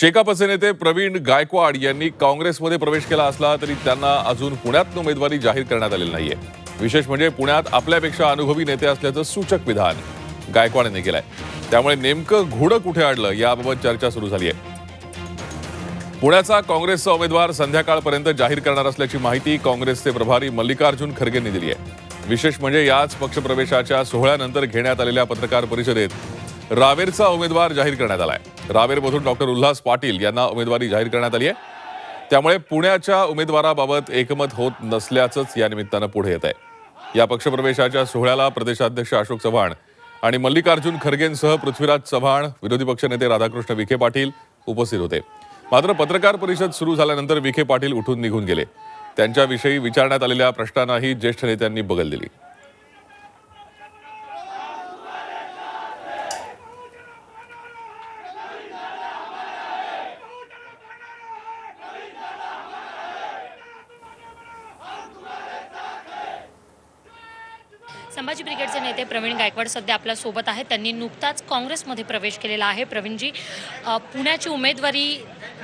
शेकापचे नेते प्रवीण गायकवाड यांनी काँग्रेसमध्ये प्रवेश केला असला तरी त्यांना अजून पुण्यात उमेदवारी जाहीर करण्यात आलेली नाहीये. विशेष म्हणजे पुण्यात आपल्यापेक्षा अनुभवी नेते असल्याचं सूचक विधान गायकवाड यांनी केलंय. त्यामुळे नेमकं घोडं कुठे अडलं याबाबत चर्चा सुरू झाली आहे पुण्याचा काँग्रेसचा उमेदवार संध्याकाळपर्यंत जाहीर करणार असल्याची माहिती काँग्रेसचे प्रभारी मल्लिकार्जुन खरगेंनी दिली आहे विशेष म्हणजे याच पक्षप्रवेशाच्या सोहळ्यानंतर घेण्यात आलेल्या पत्रकार परिषदेत रावेरचा उमेदवार जाहीर करण्यात आलाय. रावेरमधून डॉक्टर उल्हास पाटील यांना उमेदवारी जाहीर करण्यात आली आहे. त्यामुळे पुण्याच्या उमेदवाराबाबत एकमत होत नसल्याचंच या निमित्तानं पुढे येत आहे. या पक्षप्रवेशाच्या सोहळ्याला प्रदेशाध्यक्ष अशोक चव्हाण आणि मल्लिकार्जुन खरगेंसह पृथ्वीराज चव्हाण विरोधी पक्षनेते राधाकृष्ण विखे पाटील उपस्थित होते. मात्र पत्रकार परिषद सुरू झाल्यानंतर विखे पाटील उठून निघून गेले. त्यांच्याविषयी विचारण्यात आलेल्या प्रश्नांनाही ज्येष्ठ नेत्यांनी बगल दिली. संभाजी ब्रिगेडचे नेते प्रवीण गायकवाड सध्या आपल्यासोबत आहेत. त्यांनी नुकताच काँग्रेसमध्ये प्रवेश केलेला आहे. प्रवीणजी पुण्याची उमेदवारी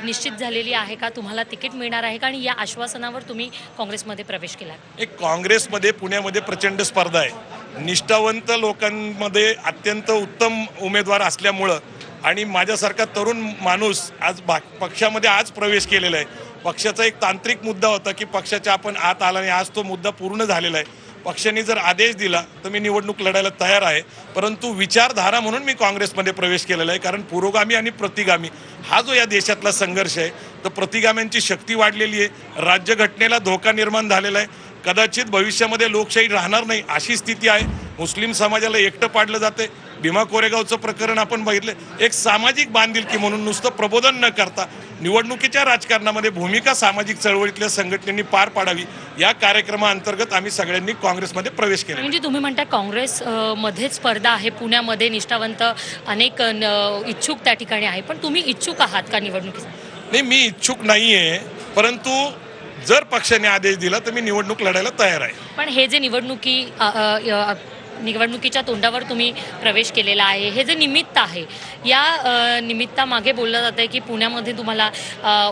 निश्चित झालेली आहे का? तुम्हाला तिकीट मिळणार आहे का? आणि या आश्वासनावर तुम्ही काँग्रेसमध्ये प्रवेश केला एक काँग्रेसमध्ये पुण्यामध्ये प्रचंड स्पर्धा आहे. निष्ठावंत लोकांमध्ये अत्यंत उत्तम उमेदवार असल्यामुळं आणि माझ्यासारखा तरुण माणूस आज भा पक्षामध्ये आज प्रवेश केलेला आहे. पक्षाचा एक तांत्रिक मुद्दा होता की पक्षाच्या आपण आत आला आणि आज तो मुद्दा पूर्ण झालेला आहे. पक्षाने जर आदेश दिला तर मी निवडणूक लढायला तयार आहे. परंतु विचारधारा म्हणून मी काँग्रेसमध्ये प्रवेश केलेला आहे. कारण पुरोगामी आणि प्रतिगामी हा जो या देशातला संघर्ष आहे तर प्रतिगाम्यांची शक्ती वाढलेली आहे. राज्यघटनेला धोका निर्माण झालेला आहे. कदाचित भविष्यामध्ये लोकशाही राहणार नाही अशी स्थिती आहे. मुस्लिम समाजाला एकटं पाडलं जाते भीमा कोरेगावचं प्रकरण आपण बघितलं. एक सामाजिक बांधिलकी म्हणून नुसतं प्रबोधन न करता निवडणुकीच्या राजकारणामध्ये भूमिका सामाजिक चळवळीतल्या संघटनेनी पार पाडावी या कार्यक्रमाअंतर्गत आम्ही सगळ्यांनी काँग्रेसमध्ये प्रवेश केला म्हणजे तुम्ही म्हणता काँग्रेस मध्ये स्पर्धा आहे पुण्यामध्ये निष्ठावंत अनेक इच्छुक त्या ठिकाणी आहे पण तुम्ही इच्छुक आहात का निवडणुकीसाठी नाही मी इच्छुक नाही आहे परंतु जर पक्षाने आदेश दिला तर मी निवडणूक लढायला तयार आहे. पण हे जे निवडणुकी अ, अ, अ, निवडणुकीच्या तोंडावर तुम्ही प्रवेश केलेला आहे. हे जे निमित्त आहे या निमित्तामागे बोललं जातं आहे की पुण्यामध्ये तुम्हाला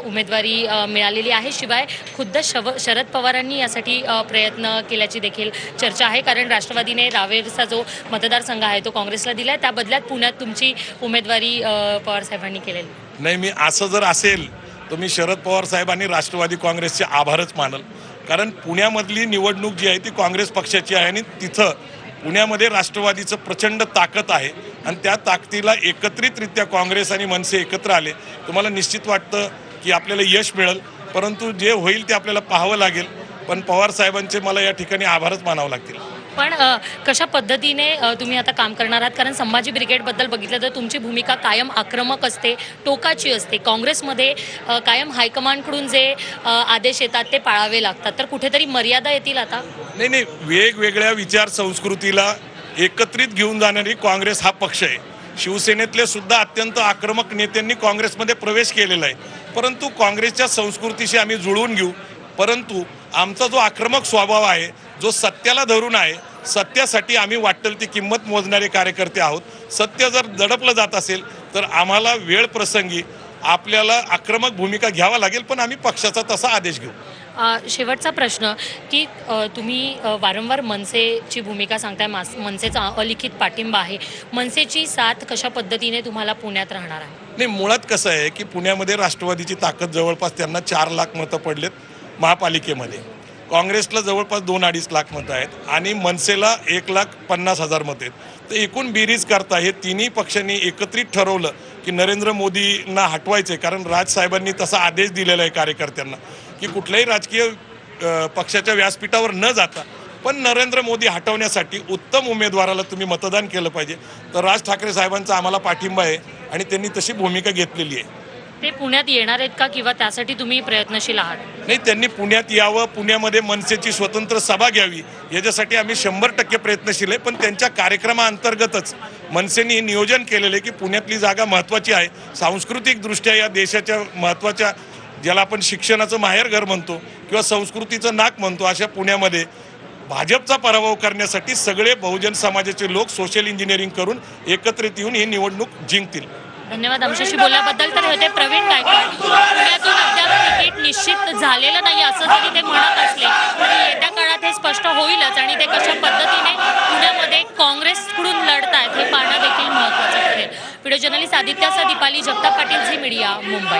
उमेदवारी मिळालेली आहे. शिवाय खुद्द शव शरद पवारांनी यासाठी प्रयत्न केल्याची देखील चर्चा आहे. कारण राष्ट्रवादीने रावेरचा जो मतदारसंघ आहे तो काँग्रेसला दिला आहे त्या बदल्यात पुण्यात तुमची उमेदवारी पवार पवारसाहेबांनी केलेली. नाही मी असं जर असेल तर मी शरद पवार साहेबांनी राष्ट्रवादी काँग्रेसचे आभारच मानल. कारण पुण्यामधली निवडणूक जी आहे ती काँग्रेस पक्षाची आहे आणि तिथं पुण्यामध्ये राष्ट्रवादीचं प्रचंड ताकद आहे आणि त्या ताकदीला एकत्रितरित्या काँग्रेस आणि मनसे एकत्र आले. तुम्हाला निश्चित वाटतं की आपल्याला यश मिळेल परंतु जे होईल ते आपल्याला पाहावं लागेल. पण पवार साहेबांचे मला या ठिकाणी आभारच मानावं लागतील. पण कशा पद्धतीने तुम्ही आता काम करणार आहात? कारण संभाजी ब्रिगेडबद्दल बघितलं तर तुमची भूमिका कायम आक्रमक असते टोकाची असते. काँग्रेसमध्ये कायम हायकमांडकडून जे आदेश येतात ते पाळावे लागतात. तर कुठेतरी मर्यादा येतील आता? नाही नाही वेगवेगळ्या विचार संस्कृतीला एकत्रित घेऊन जाणारी काँग्रेस हा पक्ष आहे. शिवसेनेतले सुद्धा अत्यंत आक्रमक नेत्यांनी काँग्रेसमध्ये प्रवेश केलेला आहे. परंतु काँग्रेसच्या संस्कृतीशी आम्ही जुळवून घेऊ. परंतु आमचा जो आक्रमक स्वभाव आहे जो सत्याला धरून आहे सत्यासाठी आम्ही वाटेल ती किंमत मोजणारे कार्यकर्ते आहोत. सत्य जर दडपलं जात असेल तर आम्हाला वेळ प्रसंगी आपल्याला आक्रमक भूमिका घ्यावा लागेल पण आम्ही पक्षाचा तसा आदेश घेऊ. शेवटचा प्रश्न की तुम्ही वारंवार मनसेची भूमिका सांगताय मास मनसेचा अलिखित पाठिंबा आहे. मनसेची साथ कशा पद्धतीने तुम्हाला पुण्यात राहणार आहे? नाही मुळात कसं आहे की पुण्यामध्ये राष्ट्रवादीची ताकद जवळपास त्यांना चार लाख मतं पडलेत महापालिकेमध्ये. काँग्रेसला जवळपास दोन अडीच लाख मतं आहेत आणि मनसेला एक लाख पन्नास हजार मतं आहेत. तर एकूण बेरीज करता हे तिन्ही पक्षांनी एकत्रित ठरवलं की नरेंद्र मोदींना हटवायचं आहे कारण राजसाहेबांनी तसा आदेश दिलेला आहे कार्यकर्त्यांना. की कुठल्याही राजकीय पक्षाच्या व्यासपीठावर न जाता पण नरेंद्र मोदी हटवण्यासाठी उत्तम उमेदवाराला तुम्ही मतदान केलं पाहिजे. तर राज ठाकरे साहेबांचा आम्हाला पाठिंबा आहे आणि त्यांनी तशी भूमिका घेतलेली आहे. ते पुण्यात येणार आहेत का किंवा त्यासाठी तुम्ही प्रयत्नशील आहात? नाही त्यांनी पुण्यात यावं पुण्यामध्ये मनसेची स्वतंत्र सभा घ्यावी याच्यासाठी आम्ही शंभर टक्के प्रयत्नशील आहे. पण त्यांच्या कार्यक्रमाअंतर्गतच मनसेने हे नियोजन केलेलं आहे की पुण्यातली जागा महत्त्वाची आहे. सांस्कृतिकदृष्ट्या या देशाच्या महत्त्वाच्या ज्याला आपण शिक्षणाचं माहेरघर म्हणतो किंवा संस्कृतीचं नाक म्हणतो अशा पुण्यामध्ये भाजपचा पराभव करण्यासाठी सगळे बहुजन समाजाचे लोक सोशल इंजिनिअरिंग करून एकत्रित येऊन ही निवडणूक जिंकतील. धन्यवाद आमच्याशी बोलल्याबद्दल. तर होते प्रवीण गायकवाड. पुण्यातून तिकीट निश्चित झालेलं नाही असं जरी ते म्हणत असले तरी येत्या काळात हे स्पष्ट होईलच आणि ते कशा पद्धतीने पुण्यामध्ये काँग्रेसकडून लढत आहेत हे पाहणं देखील महत्वाचं ठरेल. व्हिडिओ जर्नलिस्ट आदित्यासह दीपाली जगताप पाटील झी मीडिया मुंबई.